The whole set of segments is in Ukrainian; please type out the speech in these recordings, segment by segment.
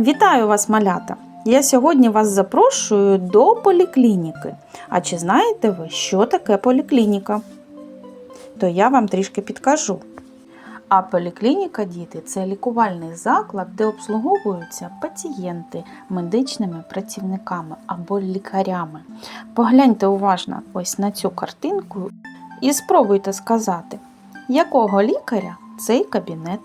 Вітаю вас, малята! Я сьогодні вас запрошую до поліклініки. А чи знаєте ви, що таке поліклініка? То я вам трішки підкажу. А поліклініка, діти, це лікувальний заклад, де обслуговуються пацієнти медичними працівниками або лікарями. Погляньте уважно ось на цю картинку і спробуйте сказати, якого лікаря цей кабінет.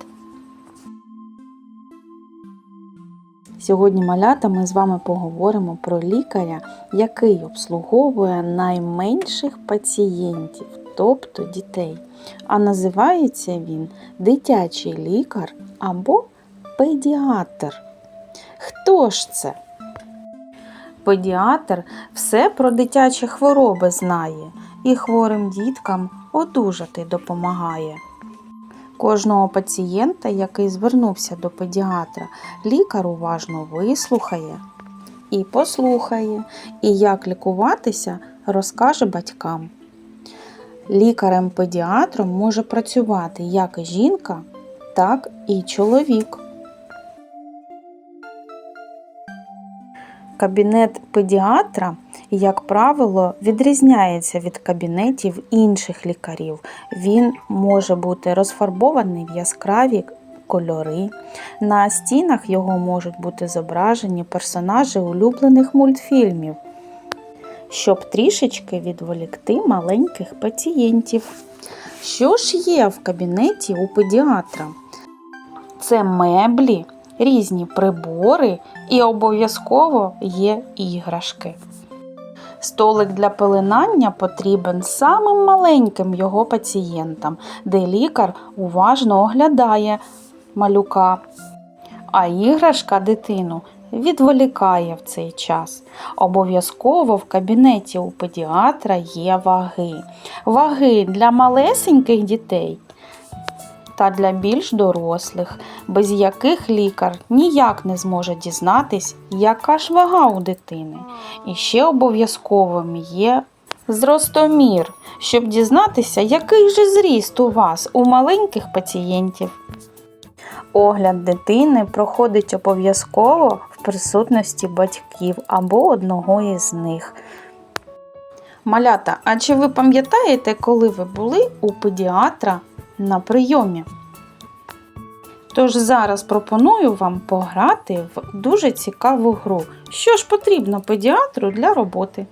Сьогодні малята ми з вами поговоримо про лікаря, який обслуговує найменших пацієнтів, тобто дітей. А називається він дитячий лікар або педіатр. Хто ж це? Педіатр все про дитячі хвороби знає і хворим діткам одужати допомагає. Кожного пацієнта, який звернувся до педіатра, лікар уважно вислухає і послухає, і як лікуватися, розкаже батькам. Лікарем-педіатром може працювати як жінка, так і чоловік. Кабінет педіатра, як правило, відрізняється від кабінетів інших лікарів. Він може бути розфарбований в яскраві кольори. На стінах його можуть бути зображені персонажі улюблених мультфільмів, щоб трішечки відволікти маленьких пацієнтів. Що ж є в кабінеті у педіатра? Це меблі, різні прибори і обов'язково є іграшки. Столик для пеленання потрібен самим маленьким його пацієнтам, де лікар уважно оглядає малюка, а іграшка дитину відволікає в цей час. Обов'язково в кабінеті у педіатра є ваги. Ваги для малесеньких дітей та для більш дорослих, без яких лікар ніяк не зможе дізнатись, яка ж вага у дитини. І ще обов'язковим є зростомір, щоб дізнатися, який же зріст у вас у маленьких пацієнтів. Огляд дитини проходить обов'язково в присутності батьків або одного із них. Малята, а чи ви пам'ятаєте, коли ви були у педіатра на прийомі? Тож зараз пропоную вам пограти в дуже цікаву гру. Що ж потрібно педіатру для роботи?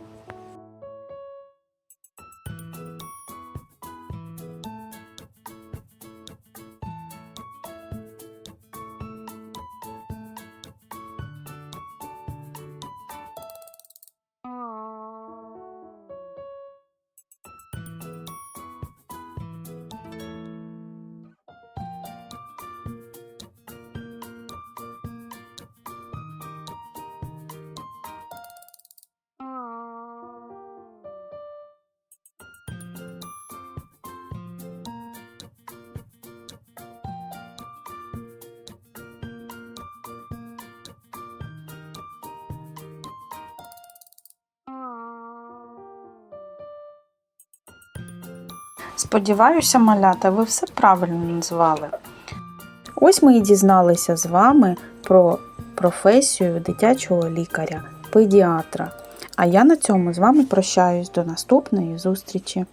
Сподіваюся, малята, ви все правильно назвали. Ось ми і дізналися з вами про професію дитячого лікаря, педіатра. А я на цьому з вами прощаюсь до наступної зустрічі.